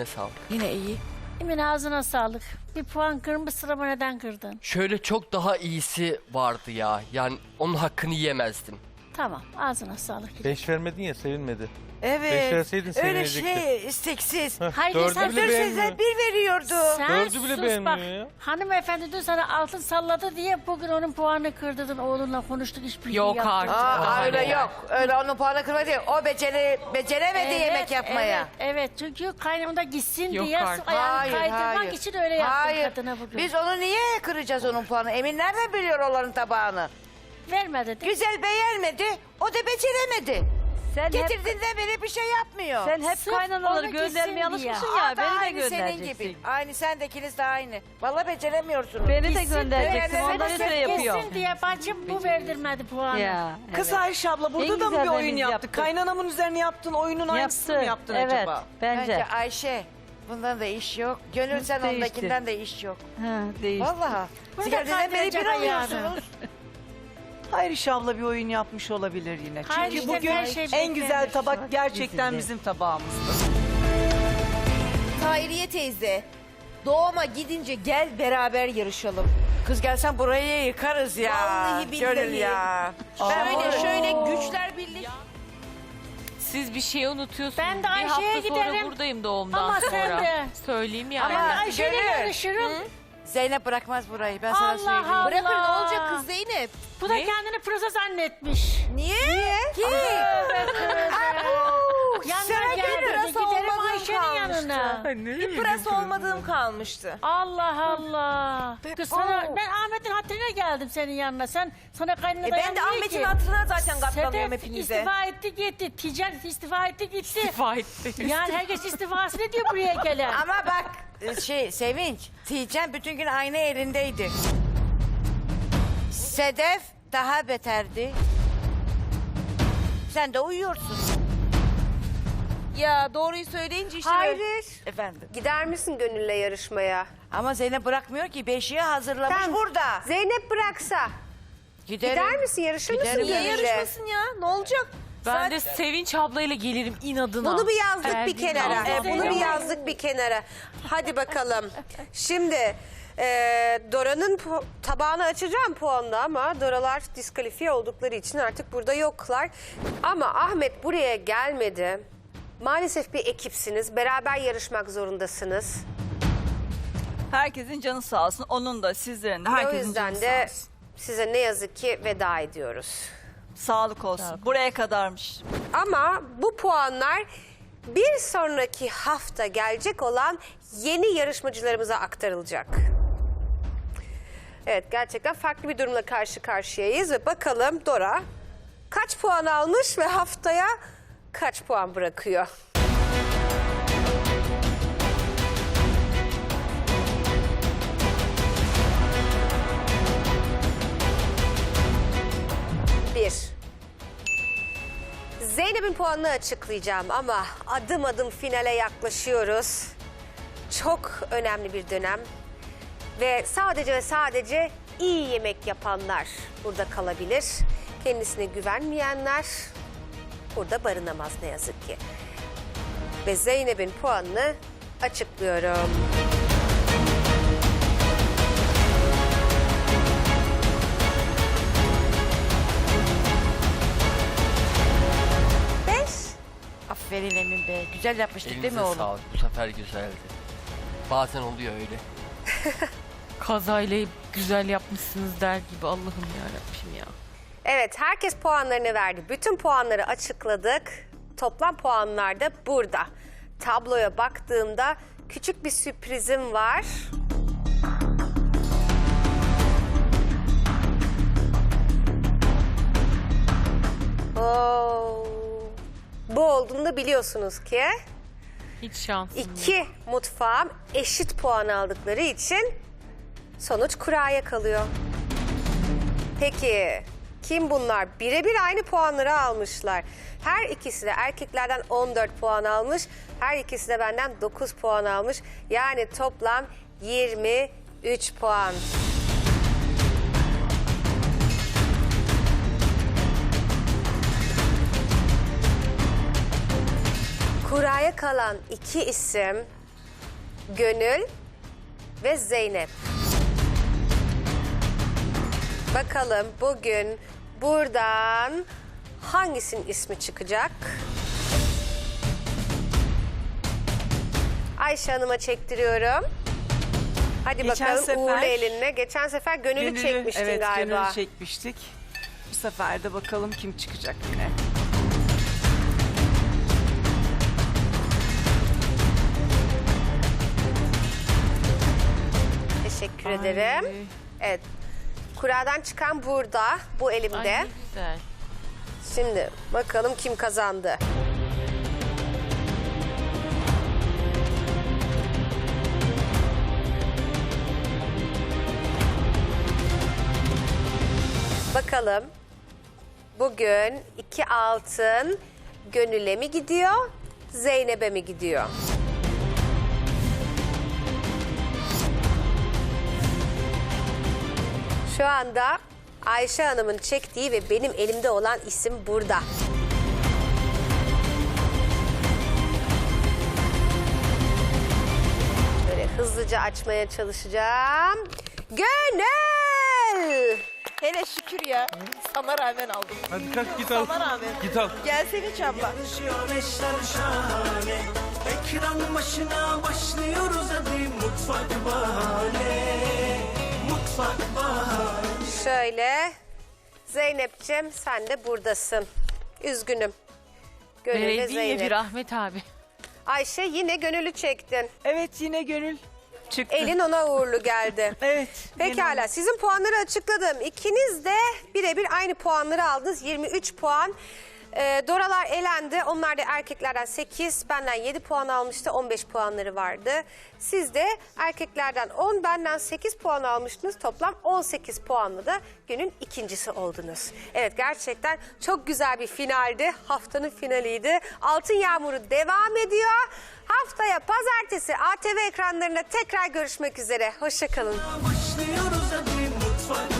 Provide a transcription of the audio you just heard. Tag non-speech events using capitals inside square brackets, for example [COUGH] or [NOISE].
Eline sağlık. Yine iyi. Emine ağzına sağlık. Bir puan kırmışsın ama neden kırdın? Şöyle çok daha iyisi vardı ya. Yani onun hakkını yiyemezdim. Tamam ağzına sağlık. Beş vermedin ya sevinmedi. Evet. Beş verseydin Öyle şey isteksiz. Hayır, dördü sen bile beğenmiyor. bir veriyordu. Sen Dördü bile sus beğenmiyor bak. ya. Hanımefendi dün sana altın salladı diye bugün onun puanını kırdırdın. Oğlunla konuştuk hiçbir Yok şey artık. Aa, Aa, öyle yani. yok. Öyle onun puanı kırma değil. O beceri, beceremedi yemek yapmaya. Evet, evet. çünkü kaynamda gitsin Yok diye artık. ayağını kaydırmak için öyle yaptın Hayır. kadına bugün. Biz onu niye kıracağız onun puanı? Emin nereden biliyor onların tabağını? Verme dedi. Güzel beğenmedi, o da beceremedi. Sen hep, Getirdiğinden beri bir şey yapmıyor. sen hep Sırf kaynanaları onu göndermeye gitsin diye. alışmışsın ya. Aa, da Beni de aynı senin göndereceksin. gibi. Aynı sen de ikiniz de aynı. Vallahi beceremiyorsunuz. Beni de Gitsin göndereceksin. diye. Ondan ötürü yapıyor. Gitsin diye bacım bu verdirmedi puanı. Ya, Kız evet. Ayşe abla burada En da mı bir oyun güzellerini yaptık? yaptık. Kaynanamın üzerine yaptın oyunun aynısını mı yaptın evet, acaba? bence. Bence Ayşe bundan da iş yok. Gönül sen Değişti. ondakinden de iş yok. Ha, değişti. Vallahi. Burada Siz geldiğinden beri bir kaynayacak oluyorsunuz. Hayır Ayşe abla bir oyun yapmış olabilir yine. Hayır, Çünkü işte bugün her şey en güzel beklenmiş. tabak gerçekten bizim tabağımızdı. Hayriye teyze, doğuma gidince gel beraber yarışalım. Kız gelsen burayı yıkarız ya. Vallahi billahi. Gönül ya. Şöyle şöyle güçler birlik. Siz bir şey unutuyorsunuz. Ben de bir Ayşe'ye hafta sonra giderim. buradayım doğumdan Ama sonra. sen de. Söyleyeyim yani. Ben de Ama Ayşe'yle Gönül. yarışırım. Zeynep bırakmaz burayı ben sana Allah söyleyeyim. Allah. Bırakın ne olacak kız Zeynep? Bu da kendini prosa zannetmiş. Niye? Niye? Ki? [LAUGHS] Yanına geldi. biraz Giderim olmadığım Ayşe'nin yanına. Bir pırası olmadığım kalmıştı. Allah Allah. Kız sana, ben Ahmet'in hatırına geldim senin yanına. Sen sana kaynına E ben de Ahmet'in hatırına zaten katlanıyorum Sedef hepinize. istifa etti gitti. Ticaret istifa etti gitti. İstifa etti. yani herkes istifasını ediyor buraya gelen. Ama bak şey Sevinç, Tijen bütün gün aynı elindeydi. Sedef daha beterdi. Sen de uyuyorsun. Ya doğruyu söyleyince işte böyle- Hayır. Efendim. Gider misin Gönül'le yarışmaya? Ama Zeynep bırakmıyor ki. Beşiği hazırlamış Tamam. burada. Zeynep bıraksa. Giderim. Gider misin? Yarışır mısın Giderim. Niye Gönül'le? yarışmasın ya? Ne olacak? Ben de Sevinç ablayla gelirim inadına. Bunu bir yazdık bir kenara. bilmem- Bunu bir yazdık bir kenara. Hadi bakalım. Şimdi e, Dora'nın pu- tabağını açacağım puanla ama Dora'lar diskalifiye oldukları için artık burada yoklar. Ama Ahmet buraya gelmedi. Maalesef bir ekipsiniz. Beraber yarışmak zorundasınız. Herkesin canı sağ olsun. Onun da sizlerin de Ve o herkesin yüzden canı de sağ olsun. size ne yazık ki veda ediyoruz. Sağlık olsun. Buraya kadarmış. Ama bu puanlar bir sonraki hafta gelecek olan yeni yarışmacılarımıza aktarılacak. Evet gerçekten farklı bir durumla karşı karşıyayız ve bakalım Dora kaç puan almış ve haftaya kaç puan bırakıyor? Bir. Zeynep'in puanını açıklayacağım ama adım adım finale yaklaşıyoruz. Çok önemli bir dönem. Ve sadece ve sadece iyi yemek yapanlar burada kalabilir. Kendisine güvenmeyenler burada barınamaz ne yazık ki. Ve Zeynep'in puanını açıklıyorum. Aferin Emin Bey. Güzel yapmıştık değil mi Elinize oğlum? sağlık. Bu sefer güzeldi. Bazen oluyor öyle. [LAUGHS] Kazayla güzel yapmışsınız der gibi Allah'ım yarabbim ya. Evet, herkes puanlarını verdi. Bütün puanları açıkladık. Toplam puanlar da burada. Tabloya baktığımda küçük bir sürprizim var. Oo, bu olduğunu da biliyorsunuz ki Hiç yok. iki mutfağım eşit puan aldıkları için sonuç kuraya kalıyor. Peki kim bunlar? Birebir aynı puanları almışlar. Her ikisi de erkeklerden 14 puan almış. Her ikisi de benden 9 puan almış. Yani toplam 23 puan. Kuraya kalan iki isim Gönül ve Zeynep. Bakalım bugün buradan hangisinin ismi çıkacak? Ayşe Hanım'a çektiriyorum. Hadi Geçen bakalım sefer- uğurlu elinle. Geçen sefer gönülü, Gönül'ü- çekmiştin evet, galiba. Gönül'ü çekmiştik. Bu sefer de bakalım kim çıkacak yine. Teşekkür ederim. Ay. Evet. Kuradan çıkan burada, bu Ay elimde. ne güzel. Şimdi bakalım kim kazandı. Bakalım bugün iki altın Gönül'e mi gidiyor, Zeynep'e mi gidiyor? Şu anda Ayşe Hanım'ın çektiği ve benim elimde olan isim burada. Böyle hızlıca açmaya çalışacağım. Gönül! Hele şükür ya. Sana rağmen aldım. Hadi kalk git al. Sana rağmen. Git al. Gelsene hiç abla. Yarışıyor eşler şahane Ekran başına başlıyoruz hadi mutfak bahane Mutfak bahane Şöyle. Zeynep'ciğim sen de buradasın. Üzgünüm. Gönül ve Belediye Zeynep. bir Ahmet abi. Ayşe yine gönülü çektin. Evet yine Gönül çıktı. Elin ona uğurlu geldi. [LAUGHS] Evet. Pekala sizin puanları açıkladım. İkiniz de birebir aynı puanları aldınız. 23 puan. Ee, Doralar elendi. Onlar da erkeklerden 8, benden 7 puan almıştı. 15 puanları vardı. Siz de erkeklerden 10, benden 8 puan almıştınız. Toplam 18 puanla da günün ikincisi oldunuz. Evet gerçekten çok güzel bir finaldi. Haftanın finaliydi. Altın Yağmuru devam ediyor. Haftaya pazartesi ATV ekranlarında tekrar görüşmek üzere. Hoşçakalın. Başlıyoruz hadi mutfak bahane